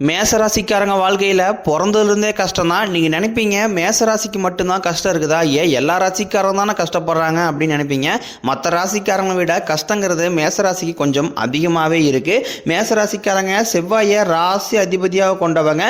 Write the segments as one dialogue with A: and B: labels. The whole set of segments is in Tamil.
A: மேசராசிக்காரங்க வாழ்க்கையில் பிறந்ததுலேருந்தே கஷ்டம் தான் நீங்கள் நினைப்பீங்க மேசராசிக்கு மட்டும்தான் கஷ்டம் இருக்குதா? ஏன் எல்லா ராசிக்காரங்க தானே கஷ்டப்படுறாங்க அப்படின்னு நினைப்பீங்க. மற்ற ராசிக்காரங்களை விட கஷ்டங்கிறது மேசராசிக்கு கொஞ்சம் அதிகமாகவே இருக்குது மேசராசிக்காரங்க செவ்வாயை ராசி அதிபதியாக கொண்டவங்க.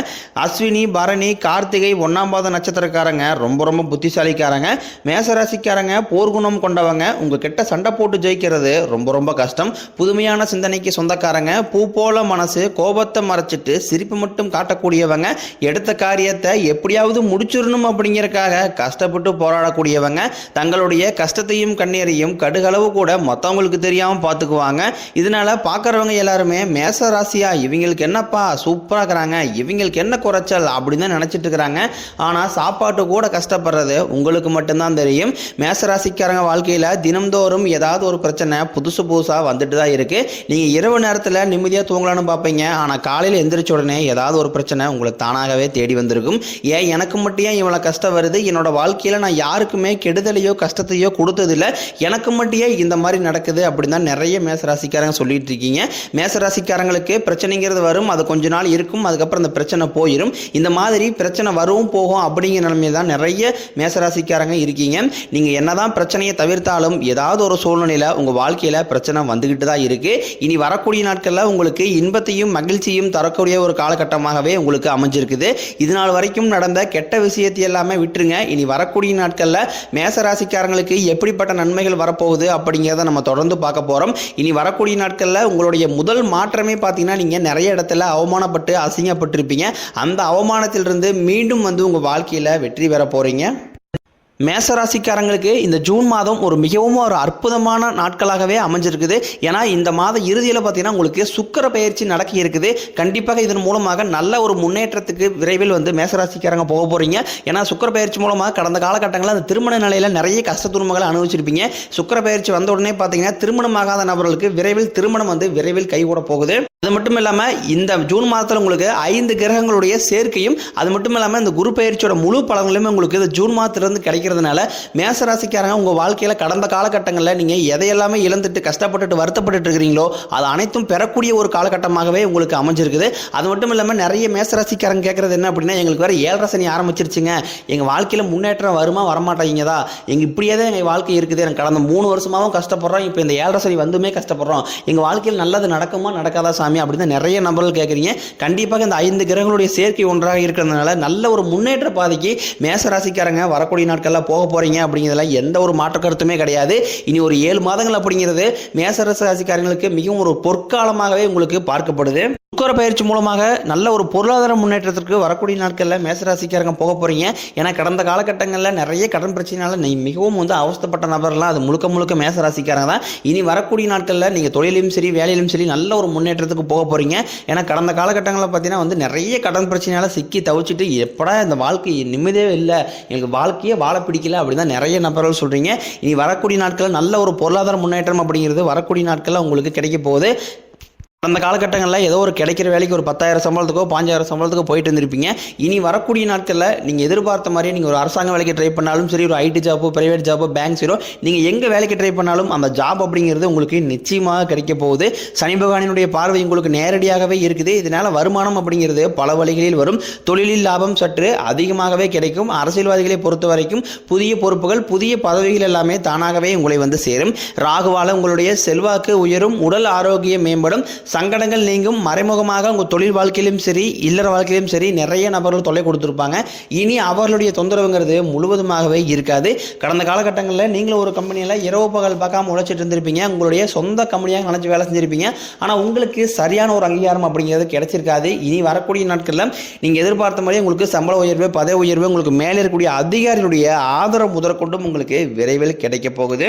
A: அஸ்வினி பரணி கார்த்திகை ஒன்றாம் பாத நட்சத்திரக்காரங்க ரொம்ப ரொம்ப புத்திசாலிக்காரங்க. மேசராசிக்காரங்க போர்க்குணம் கொண்டவங்க. உங்கள் கிட்ட சண்டை போட்டு ஜெயிக்கிறது ரொம்ப ரொம்ப கஷ்டம். புதுமையான சிந்தனைக்கு சொந்தக்காரங்க. பூ போல மனசு கோபத்தை மறைச்சிட்டு சிரிப்பு மட்டும் காட்டக்கூடியவங்க எடுத்த காரியத்தை எப்படியாவது முடிச்சிடணும் அப்படிங்கிறக்காக கஷ்டப்பட்டு போராடக்கூடியவங்க தங்களுடைய கஷ்டத்தையும் கண்ணீரையும் கடுகளவு கூட மற்றவங்களுக்கு தெரியாமல் பார்த்துக்குவாங்க இதனால பார்க்குறவங்க எல்லாருமே மேச ராசியா இவங்களுக்கு என்னப்பா சூப்பராக இருக்கிறாங்க இவங்களுக்கு என்ன குறைச்சல் அப்படின்னு தான் நினச்சிட்டு இருக்கிறாங்க. ஆனால் சாப்பாட்டு கூட கஷ்டப்படுறது உங்களுக்கு மட்டும்தான் தெரியும். மேச ராசிக்காரங்க வாழ்க்கையில் தினம்தோறும் ஏதாவது ஒரு பிரச்சனை புதுசு புதுசாக வந்துட்டு தான் இருக்குது நீங்கள் இரவு நேரத்தில் நிம்மதியாக தூங்கலாம்னு பார்ப்பீங்க ஆனால் காலையில் எந்திரிச்ச உடனே ஏதாவது ஒரு பிரச்சனை உங்களை தானாகவே தேடி வந்திருக்கும். ஏன் எனக்கு மட்டும் ஏன் இவ்வளோ கஷ்டம் வருது? என்னோட வாழ்க்கையில் நான் யாருக்குமே கெடுதலையோ கஷ்டத்தையோ கொடுத்ததில்ல. எனக்கு மட்டும் இந்த மாதிரி நடக்குது அப்படின்னு தான் நிறைய மேசராசிக்காரங்க சொல்லிட்டு இருக்கீங்க. மேசராசிக்காரங்களுக்கு பிரச்சனைங்கிறது வரும் அது கொஞ்ச நாள் இருக்கும் அதுக்கப்புறம் அந்த பிரச்சனை போயிடும் இந்த மாதிரி பிரச்சனை வரும் போகும் அப்படிங்கிற நிலைமை தான் நிறைய மேசராசிக்காரங்க இருக்கீங்க. நீங்கள் என்னதான் பிரச்சனையை தவிர்த்தாலும் ஏதாவது ஒரு சூழ்நிலையில் உங்கள் வாழ்க்கையில் பிரச்சனை வந்துக்கிட்டு தான் இருக்குது இனி வரக்கூடிய நாட்களில் உங்களுக்கு இன்பத்தையும் மகிழ்ச்சியும் தரக்கூடிய ஒரு காலகட்டமாகவே உங்களுக்கு அமைஞ்சிருக்குது. இது நாள் வரைக்கும் நடந்த கெட்ட விஷயத்தை எல்லாமே விட்டுருங்க. இனி வரக்கூடிய நாட்களில் மேசராசிக்காரங்களுக்கு எப்படிப்பட்ட நன்மைகள் வரப்போகுது அப்படிங்கிறத நம்ம தொடர்ந்து பார்க்க போகிறோம் இனி வரக்கூடிய நாட்களில் உங்களுடைய முதல் மாற்றமே பார்த்தீங்கன்னா நீங்கள் நிறைய இடத்துல அவமானப்பட்டு அசிங்கப்பட்டிருப்பீங்க. அந்த அவமானத்திலிருந்து மீண்டும் வந்து உங்கள் வாழ்க்கையில் வெற்றி பெற போகிறீங்க மேசராசிக்காரங்களுக்கு இந்த ஜூன் மாதம் ஒரு மிகவும் ஒரு அற்புதமான நாட்களாகவே அமைஞ்சிருக்குது. ஏன்னா இந்த மாத இறுதியில் பார்த்தீங்கன்னா உங்களுக்கு சுக்கர பயிற்சி நடக்க இருக்குது. கண்டிப்பாக இதன் மூலமாக நல்ல ஒரு முன்னேற்றத்துக்கு விரைவில் வந்து மேசராசிக்காரங்க போக போகிறீங்க ஏன்னா சுக்கர பயிற்சி மூலமாக கடந்த காலகட்டங்களில் அந்த திருமண நிலையில் நிறைய கஷ்ட துன்பங்களை அனுபவிச்சிருப்பீங்க. சுக்கர பயிற்சி வந்த உடனே பார்த்தீங்கன்னா திருமணமாகாத நபர்களுக்கு விரைவில் திருமணம் வந்து விரைவில் கைகூட போகுது. அது மட்டும் இல்லாமல் இந்த ஜூன் மாதத்தில் உங்களுக்கு ஐந்து கிரகங்களுடைய சேர்க்கையும் அது மட்டும் இல்லாமல் இந்த குரு பயிற்சியோட முழு பலன்களுமே உங்களுக்கு இந்த ஜூன் மாதத்துலேருந்து கிடைக்கிறதுனால மேசராசிக்காரங்க உங்கள் வாழ்க்கையில் கடந்த காலகட்டங்களில் நீங்கள் எதையெல்லாமே இழந்துட்டு கஷ்டப்பட்டுட்டு வருத்தப்பட்டுட்டு இருக்கிறீங்களோ அது அனைத்தும் பெறக்கூடிய ஒரு காலகட்டமாகவே உங்களுக்கு அமைஞ்சிருக்குது. அது மட்டும் இல்லாமல் நிறைய மேசராசிக்காரங்க கேட்குறது என்ன அப்படின்னா எங்களுக்கு வேறு ஏழரை சனி ஆரம்பிச்சிருச்சுங்க. எங்கள் வாழ்க்கையில் முன்னேற்றம் வருமா வரமாட்டாங்கதா? எங்கள் இப்படியே தான் எங்கள் வாழ்க்கை இருக்குது. எனக்கு கடந்த மூணு வருஷமாகவும் கஷ்டப்படுறோம். இப்போ இந்த ஏழரை சனி வந்துமே கஷ்டப்படுறோம். எங்கள் வாழ்க்கையில் நல்லது நடக்குமா நடக்காதா சாமி? அப்படின்னு நிறைய நபர்கள் கேட்குறீங்க கண்டிப்பாக இந்த ஐந்து கிரகங்களுடைய சேர்க்கை ஒன்றாக இருக்கிறதுனால நல்ல ஒரு முன்னேற்ற பாதைக்கு மேசராசிக்காரங்க வரக்கூடிய நாட்கள் நாட்களில் போக போகிறீங்க அப்படிங்கிறதுல எந்த ஒரு மாற்று கருத்துமே கிடையாது. இனி ஒரு ஏழு மாதங்கள் அப்படிங்கிறது மேசரசு ராசிக்காரங்களுக்கு மிகவும் ஒரு பொற்காலமாகவே உங்களுக்கு பார்க்கப்படுது. சுக்கர பயிற்சி மூலமாக நல்ல ஒரு பொருளாதார முன்னேற்றத்திற்கு வரக்கூடிய நாட்களில் மேசராசிக்காரங்க போக போகிறீங்க ஏன்னா கடந்த காலகட்டங்களில் நிறைய கடன் பிரச்சனைனால நீ மிகவும் வந்து அவஸ்தப்பட்ட நபர்லாம் அது முழுக்க முழுக்க மேசராசிக்காரங்க தான். இனி வரக்கூடிய நாட்களில் நீங்கள் தொழிலையும் சரி வேலையிலும் சரி நல்ல ஒரு முன்னேற்றத்துக்கு போக போகிறீங்க ஏன்னா கடந்த காலகட்டங்களில் பார்த்தீங்கன்னா வந்து நிறைய கடன் பிரச்சனையால் சிக்கி தவிச்சிட்டு எப்படா இந்த வாழ்க்கை நிம்மதியே இல்லை எனக்கு வாழ்க்கையே வாழ பிடிக்கல அப்படின்னு தான் நிறைய நபர்கள் சொல்கிறீங்க இனி வரக்கூடிய நாட்களில் நல்ல ஒரு பொருளாதார முன்னேற்றம் அப்படிங்கிறது வரக்கூடிய நாட்களில் உங்களுக்கு கிடைக்க போகுது. அந்த காலகட்டங்களில் ஏதோ ஒரு கிடைக்கிற வேலைக்கு ஒரு பத்தாயிரம் சம்பளத்துக்கோ பாஞ்சாயிரம் சம்பளத்துக்கோ போயிட்டு இருந்திருப்பீங்க. இனி வரக்கூடிய நாட்களில் நீங்கள் எதிர்பார்த்த மாதிரியே நீங்கள் ஒரு அரசாங்க வேலைக்கு ட்ரை பண்ணாலும் சரி ஒரு ஐடி ஜாப்போ பிரைவேட் ஜாப்போ பேங்க் சீரோ நீங்கள் எங்கே வேலைக்கு ட்ரை பண்ணாலும் அந்த ஜாப் அப்படிங்கிறது உங்களுக்கு நிச்சயமாக கிடைக்க போகுது. சனி பகவானினுடைய பார்வை உங்களுக்கு நேரடியாகவே இருக்குது. இதனால் வருமானம் அப்படிங்கிறது பல வழிகளில் வரும். தொழிலில் லாபம் சற்று அதிகமாகவே கிடைக்கும். அரசியல்வாதிகளை பொறுத்த வரைக்கும் புதிய பொறுப்புகள் புதிய பதவிகள் எல்லாமே தானாகவே உங்களை வந்து சேரும். ராகுவால உங்களுடைய செல்வாக்கு உயரும் உடல் ஆரோக்கியம் மேம்படும். சங்கடங்கள் நீங்கும். மறைமுகமாக உங்கள் தொழில் வாழ்க்கையிலும் சரி இல்லற வாழ்க்கையிலும் சரி நிறைய நபர்கள் தொல்லை கொடுத்துருப்பாங்க. இனி அவர்களுடைய தொந்தரவுங்கிறது முழுவதுமாகவே இருக்காது. கடந்த காலகட்டங்களில் நீங்களும் ஒரு கம்பெனியில் இரவு பகல் பார்க்காம உழைச்சிட்டு இருந்திருப்பீங்க. உங்களுடைய சொந்த கம்பெனியாக நினச்சி வேலை செஞ்சிருப்பீங்க. ஆனால் உங்களுக்கு சரியான ஒரு அங்கீகாரம் அப்படிங்கிறது கிடைச்சிருக்காது. இனி வரக்கூடிய நாட்களில் நீங்கள் எதிர்பார்த்த மாதிரி உங்களுக்கு சம்பள உயர்வு பதவி உயர்வு உங்களுக்கு மேலே இருக்கக்கூடிய அதிகாரிகளுடைய ஆதரவு முதற்கொண்டும் உங்களுக்கு விரைவில் கிடைக்க போகுது.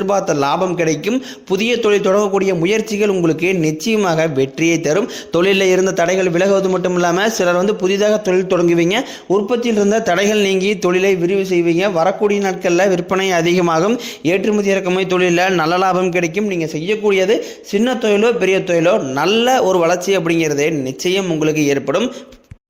A: எதிர்பார்த்த லாபம் கிடைக்கும். புதிய தொழில் தொடங்கக்கூடிய முயற்சிகள் உங்களுக்கு நிச்சயமாக வெற்றியை தரும். தொழிலில் இருந்த தடைகள் விலகுவது மட்டும் இல்லாமல் சிலர் வந்து புதிதாக தொழில் தொடங்குவீங்க. உற்பத்தியில் இருந்த தடைகள் நீங்கி தொழிலை விரிவு செய்வீங்க. வரக்கூடிய நாட்களில் விற்பனை அதிகமாகும். ஏற்றுமதி இறக்குமதி தொழிலில் நல்ல லாபம் கிடைக்கும். நீங்கள் செய்யக்கூடியது சின்ன தொழிலோ பெரிய தொழிலோ நல்ல ஒரு வளர்ச்சி அப்படிங்கிறது நிச்சயம் உங்களுக்கு ஏற்படும்.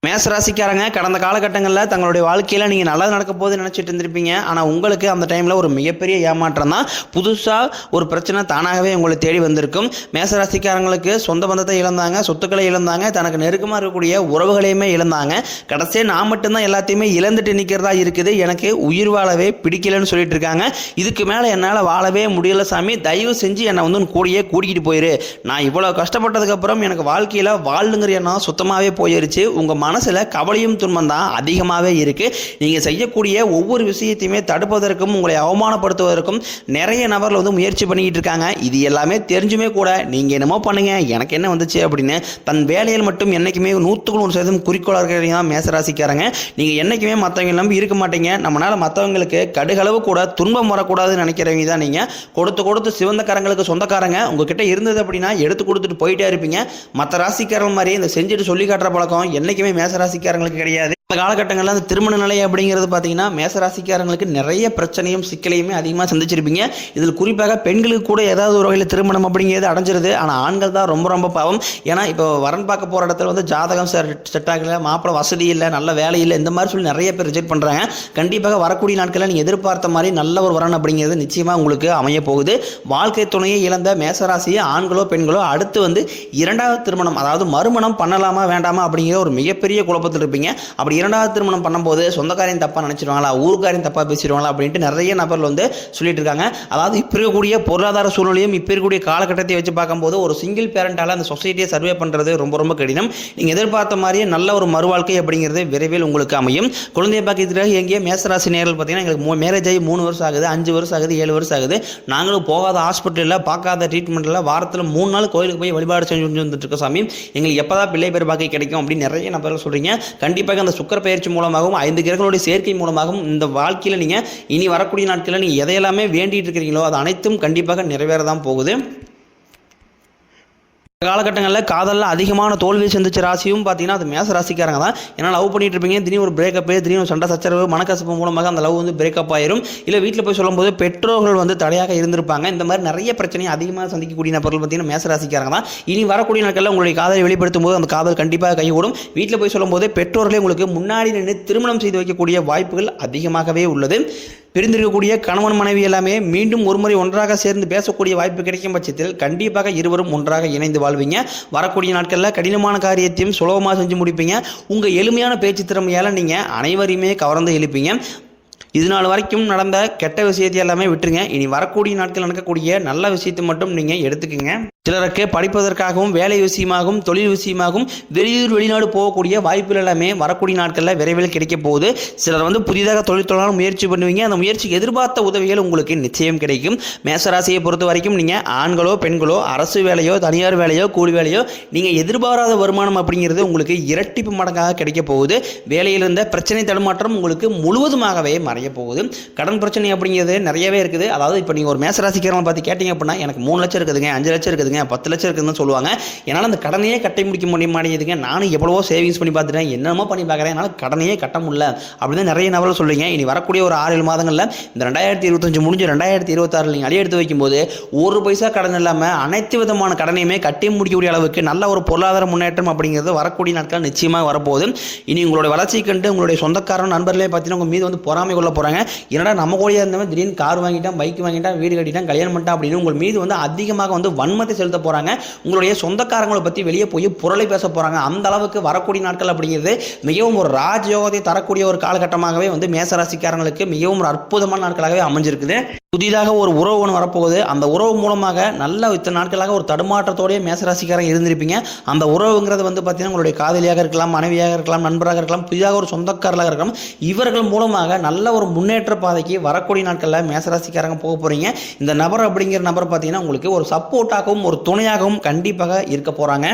A: மேசராசிக்காரங்க கடந்த காலகட்டங்களில் தங்களுடைய வாழ்க்கையில் நீங்கள் நல்லது நடக்க போது நினச்சிட்டு இருந்திருப்பீங்க. ஆனால் உங்களுக்கு அந்த டைமில் ஒரு மிகப்பெரிய ஏமாற்றம் தான். புதுசாக ஒரு பிரச்சனை தானாகவே உங்களை தேடி வந்திருக்கும். மேசராசிக்காரங்களுக்கு சொந்த பந்தத்தை இழந்தாங்க சொத்துக்களை இழந்தாங்க தனக்கு நெருக்கமாக இருக்கக்கூடிய உறவுகளையுமே இழந்தாங்க. கடைசியாக நான் மட்டும்தான் எல்லாத்தையுமே இழந்துட்டு நிற்கிறதா இருக்குது. எனக்கு உயிர் வாழவே பிடிக்கலன்னு சொல்லிட்டு இருக்காங்க. இதுக்கு மேலே என்னால் வாழவே முடியல சாமி. தயவு செஞ்சு என்னை வந்து கூடியே கூடயே கூட்டிகிட்டு போயிரு. நான் இவ்வளோ கஷ்டப்பட்டதுக்கப்புறம் எனக்கு வாழ்க்கையில் வாழுங்கிற எண்ணம் சுத்தமாகவே போயிருச்சு. உங்கள் மனசில் கவலையும் துன்பம் தான் அதிகமாகவே இருக்குது நீங்கள் செய்யக்கூடிய ஒவ்வொரு விஷயத்தையுமே தடுப்பதற்கும் உங்களை அவமானப்படுத்துவதற்கும் நிறைய நபர்கள் வந்து முயற்சி பண்ணிக்கிட்டு இருக்காங்க. இது எல்லாமே தெரிஞ்சுமே கூட நீங்கள் என்னமோ பண்ணுங்கள் எனக்கு என்ன வந்துச்சு அப்படின்னு தன் வேலையில் மட்டும் என்றைக்குமே நூற்றுக்கு நூறு சதவீதம் குறிக்கோளாக இருக்கிறீங்க தான் மேசராசிக்காரங்க. நீங்கள் என்றைக்குமே மற்றவங்க நம்பி இருக்க மாட்டீங்க. நம்மளால் மற்றவங்களுக்கு கடுகளவு கூட துன்பம் வரக்கூடாதுன்னு நினைக்கிறவங்க தான் நீங்கள் கொடுத்து கொடுத்து சிவந்த கரங்களுக்கு சொந்தக்காரங்க. உங்ககிட்ட இருந்தது அப்படின்னா எடுத்து கொடுத்துட்டு போயிட்டே இருப்பீங்க. மற்ற ராசிக்காரங்க மாதிரி இந்த செஞ்சுட்டு சொல்லி காட்டுற பழக்கம் என்றைக்குமே மேசராசிக்காரங்களுக்கு கிடையாது. இந்த காலகட்டங்களில் அந்த திருமண நிலை அப்படிங்கிறது பார்த்தீங்கன்னா மேசராசிக்காரங்களுக்கு நிறைய பிரச்சனையும் சிக்கலையுமே அதிகமாக சந்திச்சிருப்பீங்க. இதில் குறிப்பாக பெண்களுக்கு கூட ஏதாவது ஒரு வகையில் திருமணம் அப்படிங்கிறது அடைஞ்சிருது. ஆனால் ஆண்கள் தான் ரொம்ப ரொம்ப பாவம். ஏன்னா இப்போ வரன் பார்க்க போகிற இடத்துல வந்து ஜாதகம் செட் ஆகலை மாப்பிள்ள வசதி இல்லை நல்ல வேலை இல்லை இந்த மாதிரி சொல்லி நிறைய பேர் ரிஜெக்ட் பண்ணுறாங்க கண்டிப்பாக வரக்கூடிய நாட்களில் நீங்கள் எதிர்பார்த்த மாதிரி நல்ல ஒரு வரன் அப்படிங்கிறது நிச்சயமாக உங்களுக்கு அமைய போகுது. வாழ்க்கை துணையை இழந்த மேசராசியை ஆண்களோ பெண்களோ அடுத்து வந்து இரண்டாவது திருமணம் அதாவது மறுமணம் பண்ணலாமா வேண்டாமா அப்படிங்கிற ஒரு மிகப்பெரிய குழப்பத்தில் இருப்பீங்க அப்படி இரண்டாவது திருமணம் பண்ணும்போது சொந்தக்காரையும் தப்பாக நினச்சிடுவாங்களா ஊருக்காரையும் தப்பாக பேசிடுவாங்களா அப்படின்ட்டு நிறைய நபர்கள் வந்து சொல்லிட்டு இருக்காங்க அதாவது இப்போ இருக்கக்கூடிய பொருளாதார சூழ்நிலையும் இப்போ இருக்கக்கூடிய காலகட்டத்தை வச்சு பார்க்கும்போது ஒரு சிங்கிள் பேரண்டால் அந்த சொசைட்டியை சர்வே பண்ணுறது ரொம்ப ரொம்ப கடினம். நீங்கள் எதிர்பார்த்த மாதிரியே நல்ல ஒரு மறுவாழ்க்கை அப்படிங்கிறது விரைவில் உங்களுக்கு அமையும். குழந்தைய பாக்கியத்திற்காக எங்கேயே மேசராசி நேரில் பார்த்தீங்கன்னா எங்களுக்கு மேரேஜ் ஆகி மூணு வருஷம் ஆகுது அஞ்சு வருஷம் ஆகுது ஏழு வருஷம் ஆகுது. நாங்களும் போகாத ஹாஸ்பிட்டலில் பார்க்காத ட்ரீட்மெண்ட்டில் வாரத்தில் மூணு நாள் கோயிலுக்கு போய் வழிபாடு செஞ்சு வந்துட்டு இருக்கோம் சாமி. எங்களுக்கு எப்போ தான் பிள்ளை பேர் பாக்கி கிடைக்கும் அப்படின்னு நிறைய நபர்கள் சொல்கிறீங்க கண்டிப்பாக அந்த சுக்கர பயிற்சி மூலமாகவும் ஐந்து கிரகங்களுடைய சேர்க்கை மூலமாகவும் இந்த வாழ்க்கையில் நீங்கள் இனி வரக்கூடிய நாட்களில் நீங்கள் எதையெல்லாமே வேண்டிட்டு இருக்கிறீங்களோ அது அனைத்தும் கண்டிப்பாக நிறைவேற தான் போகுது. காலகட்டங்களில் காதலில் அதிகமான தோல்வியை சந்திச்ச ராசியும் பார்த்தீங்கன்னா அது மேச ராசிக்காரங்க தான். ஏன்னா லவ் பண்ணிட்டு இருப்பீங்க திடீர்னு ஒரு பிரேக்கப்பு திடீர்னு ஒரு சண்டை சச்சரவு மனக்கசப்பு மூலமாக அந்த லவ் வந்து பிரேக்கப் ஆயிரும். இல்லை வீட்டில் போய் சொல்லும்போது பெற்றோர்கள் வந்து தடையாக இருந்திருப்பாங்க. இந்த மாதிரி நிறைய பிரச்சனையை அதிகமாக சந்திக்கக்கூடிய நபர்கள் பார்த்தீங்கன்னா மேச ராசிக்காரங்க தான். இனி வரக்கூடிய நாட்களில் உங்களுடைய காதலை வெளிப்படுத்தும் போது அந்த காதல் கண்டிப்பாக கைகூடும். வீட்டில் போய் சொல்லும்போது பெற்றோர்களே உங்களுக்கு முன்னாடி நின்று திருமணம் செய்து வைக்கக்கூடிய வாய்ப்புகள் அதிகமாகவே உள்ளது. பிரிந்திருக்கக்கூடிய கணவன் மனைவி எல்லாமே மீண்டும் ஒருமுறை ஒன்றாக சேர்ந்து பேசக்கூடிய வாய்ப்பு கிடைக்கும் பட்சத்தில் கண்டிப்பாக இருவரும் ஒன்றாக இணைந்து வாழ்வீங்க. வரக்கூடிய நாட்களில் கடினமான காரியத்தையும் சுலபமாக செஞ்சு முடிப்பீங்க. உங்கள் எளிமையான பேச்சு திறமையால் நீங்கள் அனைவரையுமே கவர்ந்து எழுப்பீங்க. இது நாள் வரைக்கும் நடந்த கெட்ட விஷயத்தை எல்லாமே விட்டுருங்க. இனி வரக்கூடிய நாட்கள் நடக்கக்கூடிய நல்ல விஷயத்தை மட்டும் நீங்கள் எடுத்துக்கோங்க. சிலருக்கு படிப்பதற்காகவும் வேலை விஷயமாகவும் தொழில் விஷயமாகவும் வெளியூர் வெளிநாடு போகக்கூடிய வாய்ப்புகள் எல்லாமே வரக்கூடிய நாட்களில் விரைவில் கிடைக்க போகுது. சிலர் வந்து புதிதாக தொழில் தொடங்க முயற்சி பண்ணுவீங்க. அந்த முயற்சிக்கு எதிர்பார்த்த உதவிகள் உங்களுக்கு நிச்சயம் கிடைக்கும். மேசராசியை பொறுத்த வரைக்கும் நீங்கள் ஆண்களோ பெண்களோ அரசு வேலையோ தனியார் வேலையோ கூலி வேலையோ நீங்கள் எதிர்பாராத வருமானம் அப்படிங்கிறது உங்களுக்கு இரட்டிப்பு மடங்காக கிடைக்க போகுது. வேலையில் இருந்த பிரச்சனை தடுமாற்றம் உங்களுக்கு முழுவதுமாகவே அடைய போகுது. கடன் பிரச்சனை அப்படிங்கிறது நிறையவே இருக்குது. அதாவது இப்போ நீங்கள் ஒரு மேசராசிக்காரங்களை பார்த்து கேட்டிங்க அப்படின்னா எனக்கு மூணு லட்சம் இருக்குதுங்க அஞ்சு லட்சம் இருக்குதுங்க பத்து லட்சம் இருக்குதுன்னு சொல்லுவாங்க. என்னால் அந்த கடனையே கட்டி முடிக்க முடிய மாட்டேங்குதுங்க. நானும் எவ்வளவோ சேவிங்ஸ் பண்ணி பார்த்துட்டேன். என்னமோ பண்ணி பார்க்குறேன். என்னால் கடனையே கட்ட முடியல. அப்படின்னு நிறைய நபர்கள் சொல்றீங்க இனி வரக்கூடிய ஒரு ஆறு ஏழு மாதங்களில் இந்த ரெண்டாயிரத்தி இருபத்தஞ்சு முடிஞ்சு ரெண்டாயிரத்தி இருபத்தாறு நீங்கள் அடி எடுத்து வைக்கும்போது ஒரு பைசா கடன் இல்லாமல் அனைத்து விதமான கடனையுமே கட்டி முடிக்கக்கூடிய அளவுக்கு நல்ல ஒரு பொருளாதார முன்னேற்றம் அப்படிங்கிறது வரக்கூடிய நாட்கள் நிச்சயமாக வரப்போகுது. இனி உங்களுடைய வளர்ச்சி கண்டு உங்களுடைய சொந்தக்காரன் நண்பர்களே பார்த்தீங்கன்னா உங்கள் மீது வந்து பொறாமை கொள்ள போகிறாங்க என்னடா நம்ம கோழியாக இருந்தவன் திடீர்னு கார் வாங்கிட்டான் பைக் வாங்கிட்டான் வீடு கட்டிட்டான் கல்யாணம் பண்ணிட்டான் அப்படின்னு உங்கள் மீது வந்து அதிகமாக வந்து வன்மத்தை செலுத்த போகிறாங்க உங்களுடைய சொந்தக்காரங்களை பற்றி வெளியே போய் புரளை பேச போகிறாங்க அந்த அளவுக்கு வரக்கூடிய நாட்கள் அப்படிங்கிறது மிகவும் ஒரு ராஜயோகத்தை தரக்கூடிய ஒரு காலகட்டமாகவே வந்து மேசராசிக்காரங்களுக்கு மிகவும் ஒரு அற்புதமான நாட்களாகவே அமைஞ்சிருக்குது. புதிதாக ஒரு உறவு ஒன்று வரப்போகுது. அந்த உறவு மூலமாக நல்ல இத்தனை நாட்களாக ஒரு தடுமாற்றத்தோடய மேசராசிக்காரங்க இருந்திருப்பீங்க. அந்த உறவுங்கிறது வந்து பார்த்தீங்கன்னா உங்களுடைய காதலியாக இருக்கலாம் மனைவியாக இருக்கலாம் நண்பராக இருக்கலாம் புதிதாக ஒரு சொந்தக்காரர்களாக இருக்கலாம். இவர்கள் மூலமாக நல்ல ஒரு முன்னேற்ற பாதைக்கு வரக்கூடிய நாட்களில் மேசராசிக்காரங்க போக போகிறீங்க இந்த நபர் அப்படிங்கிற நபர் பார்த்தீங்கன்னா உங்களுக்கு ஒரு சப்போர்ட்டாகவும் ஒரு துணையாகவும் கண்டிப்பாக இருக்க போகிறாங்க